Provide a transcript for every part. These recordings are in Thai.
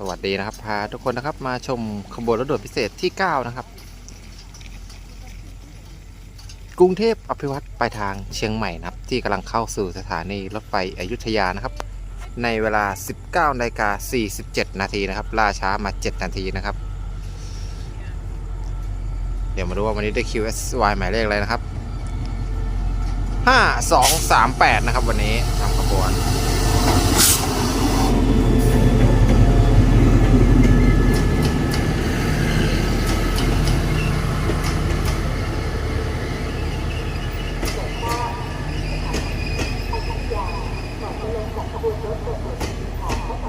สวัสดีนะครับพาทุกคนนะครับมาชมขบวนรถด่วนพิเศษที่ 9 นะครับ กรุงเทพอภิวัตไปทางเชียงใหม่นะครับ ที่กำลังเข้าสู่สถานีรถไฟอยุธยานะครับ ในเวลา 19นาฬิกา47 นาทีนะครับล่าช้ามา 7 นาทีนะครับ เดี๋ยวมาดูว่าวันนี้ได้ QSY หมายเลขอะไรนะครับ 5238 นะครับวันนี้ทำขบวน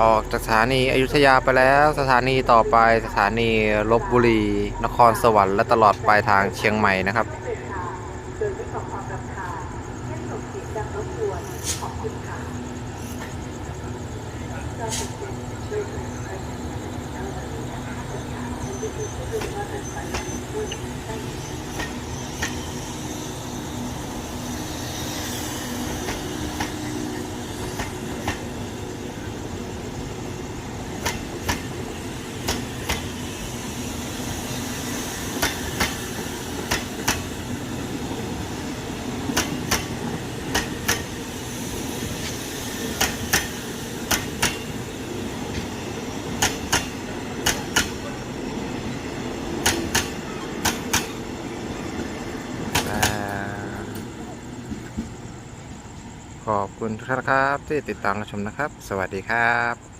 ออกจากสถานีอยุธยาไปแล้ว สถานีต่อไปสถานีลบบุรี นครสวรรค์และตลอดไปทางเชียงใหม่นะครับอ่า ขอบคุณทุกท่านครับที่ติดตามรับชมนะครับ สวัสดีครับ